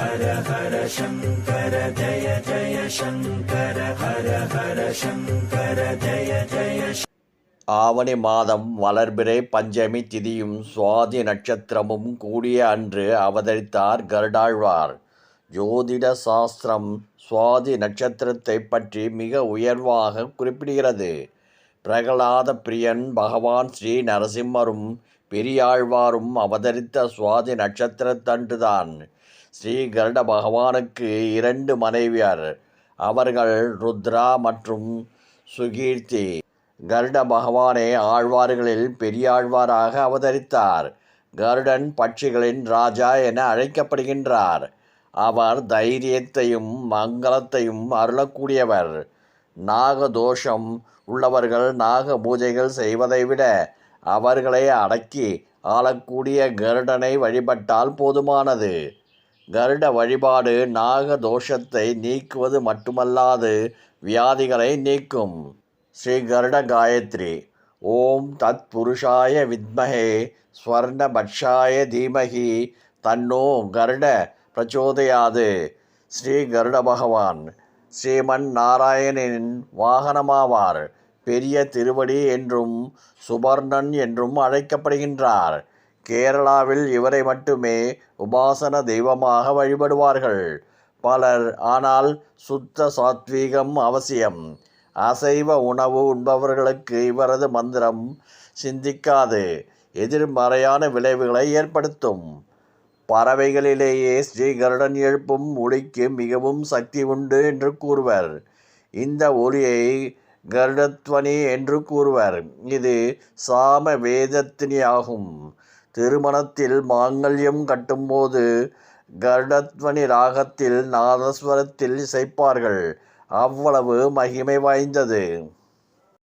ஹர ஹர சங்கர ஜய ஜய சங்கர ஹர ஹர சங்கர ஜய ஜய ஆவணி மாதம் வளர்பிறை பஞ்சமி திதியும் சுவாதி நட்சத்திரமும் கூடிய அன்று அவதரித்தார் கருடாழ்வார். ஜோதிட சாஸ்திரம் சுவாதி நட்சத்திரத்தை பற்றி மிக உயர்வாக குறிப்பிடுகிறது. பிரகலாத பிரியன் பகவான் ஸ்ரீ நரசிம்மரும் பெரியாழ்வாரும் அவதரித்த சுவாதி நட்சத்திரத்தன்றுதான் ஸ்ரீ கருட பகவானுக்கு இரண்டு மனைவியர் அவர்கள் ருத்ரா மற்றும் சுகீர்த்தி. கருட பகவானே ஆழ்வார்களில் பெரியாழ்வாராக அவதரித்தார். கருடன் பட்சிகளின் ராஜா என அழைக்கப்படுகின்றார். அவர் தைரியத்தையும் மங்களத்தையும் அருளக்கூடியவர். நாகதோஷம் உள்ளவர்கள் நாக பூஜைகள் செய்வதை விட அவர்களை அடக்கி ஆளக்கூடிய கருடனை வழிபட்டால் போதுமானது. கருட வழிபாடு நாக தோஷத்தை நீக்குவது மட்டுமல்லாது வியாதிகளை நீக்கும். ஸ்ரீ கருட காயத்ரி ஓம் தத் புருஷாய ஸ்வர்ண பக்ஷாய தீமகி தன்னோ கருட பிரச்சோதயாது. ஸ்ரீ கருட பகவான் ஸ்ரீமன் நாராயணனின் வாகனமாவார். பெரிய திருவடி என்றும் சுபர்ணன் என்றும் அழைக்கப்படுகின்றார். கேரளாவில் இவரை மட்டுமே உபாசன தெய்வமாக வழிபடுவார்கள். பலர் ஆனால் சுத்த சாத்வீகம் அவசியம். அசைவ உணவு உண்பவர்களுக்கு இவரது மந்திரம் சிந்திக்காது. எதிர்மறையான விளைவுகளை ஏற்படுத்தும். பறவைகளிலேயே ஸ்ரீ கருடன் எழுப்பும் ஒளிக்கு மிகவும் சக்தி உண்டு என்று கூறுவர். இந்த ஒளியை கருடத்வனி என்று கூறுவர். இது சாம வேதத்தினியாகும் திருமணத்தில் மாங்கல்யம் கட்டும்போது கருடத்வனி ராகத்தில் நாதஸ்வரத்தில் இசைப்பார்கள். அவ்வளவு மகிமை வாய்ந்தது.